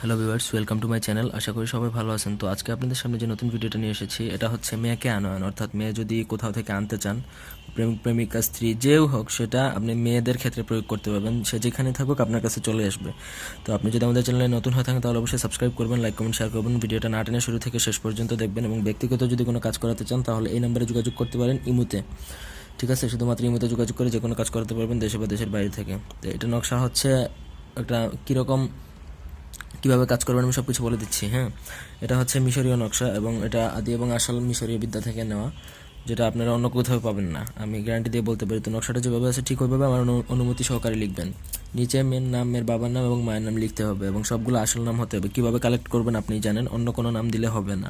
Hello viewers welcome to my channel আশা করি সবাই ভালো আছেন। তো আজকে আপনাদের সামনে যে নতুন ভিডিওটা নিয়ে এসেছি, এটা হচ্ছে মেয়েকে আনয়ন অর্থাৎ মেয়ে যদি কোথাও থেকে আনতে চান প্রেমিক প্রেমিকা, স্ত্রী যেও হোক, সেটা আপনি মেয়েদের ক্ষেত্রে প্রয়োগ করতে পারবেন। সে যেখানে থাকুক, আপনার কাছে চলে আসবে। তো আপনি যদি আমাদের চ্যানেলে নতুন হয়ে থাকেন, তাহলে অবশ্যই সাবস্ক্রাইব করবেন লাইক কমেন্ট শেয়ার করবেন। ভিডিওটা না টেনে শুরু থেকে শেষ পর্যন্ত দেখবেন এবং ব্যক্তিগত যদি কোনো কাজ করাতে চান, তাহলে এই নাম্বারে যোগাযোগ করতে পারেন ইমুতে। ঠিক আছে? শুধুমাত্র ইমুতে যোগাযোগ করে যে কোনো কাজ করাতে পারবেন দেশে বা দেশের বাইরে থেকে। তো এটা নকশা হচ্ছে একটা কীরকম কীভাবে কাজ করবেন আমি সব কিছু বলে দিচ্ছি হ্যাঁ? এটা হচ্ছে মিশরীয় নকশা এবং এটা আদি এবং আসল মিশরীয় বিদ্যা থেকে নেওয়া। যেটা আপনারা অন্য কোথাও পাবেন না। আমি গ্যারান্টি দিয়ে বলতে পারি, তো নকশাটা যেভাবে আছে, ঠিক ওইভাবে আমার অনুমতি সহকারে লিখবেন। নিচে মেয়ের নাম মেয়ের বাবার নাম এবং মায়ের নাম লিখতে হবে এবং সবগুলো আসল নাম হতে হবে। কীভাবে কালেক্ট করবেন আপনি জানেন, অন্য কোনো নাম দিলে হবে না।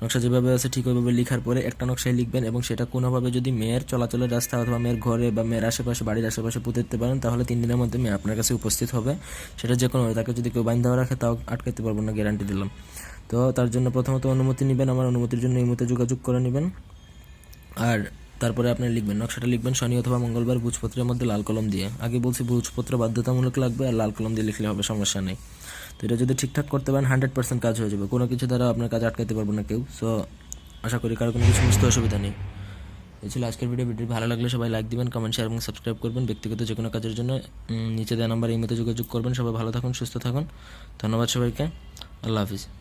নকশা যেভাবে আছে, ঠিক ওইভাবে লিখার পরে একটা নকশায় লিখবেন এবং সেটা কোনোভাবে যদি মেয়ের চলাচলের রাস্তা অথবা মেয়ের ঘরে বা মেয়ের আশেপাশে, বাড়ির আশেপাশে পুঁতে দিতে পারেন, তাহলে তিন দিনের মধ্যে মেয়ে আপনার কাছে উপস্থিত হবে। সেটা যে কোনো, তাকে যদি কেউ দেওয়া রাখে, তাও আটকাতে পারব না গ্যারান্টি দিলাম। তো তার জন্য প্রথমত অনুমতি নেবেন, আমার অনুমতির জন্য এই মতো যোগাযোগ করে নেবেন। আর তারপরে আপনি লিখবেন, নকশাটা লিখবেন, শনি অথবা মঙ্গলবার ভুজপত্রের মধ্যে লাল কলম দিয়ে। আগে বলছি ভুজপত্র বাধ্যতামূলক লাগবে আর লাল কলম দিয়ে লিখলে হবে, সমস্যা নেই। তো এটা যদি ঠিকঠাক করতে পারেন, হান্ড্রেড পার্সেন্ট কাজ হয়ে যাবে। কোনো কিছু দ্বারা আপনার কাজ আটকাতে পারব না কেউ। সো আশা করি কারও কোনো কিছু বুঝতে অসুবিধা নেই। এই ছিল আজকের ভিডিও ভিডিও ভালো লাগলে সবাই লাইক দিবেন কমেন্ট শেয়ার এবং সাবস্ক্রাইব করবেন। ব্যক্তিগত যে কোনো কাজের জন্য নিচে দেওয়া নাম্বার এই মতো যোগাযোগ করবেন। সবাই ভালো থাকুন, সুস্থ থাকুন। ধন্যবাদ সবাইকে। আল্লাহ হাফিজ।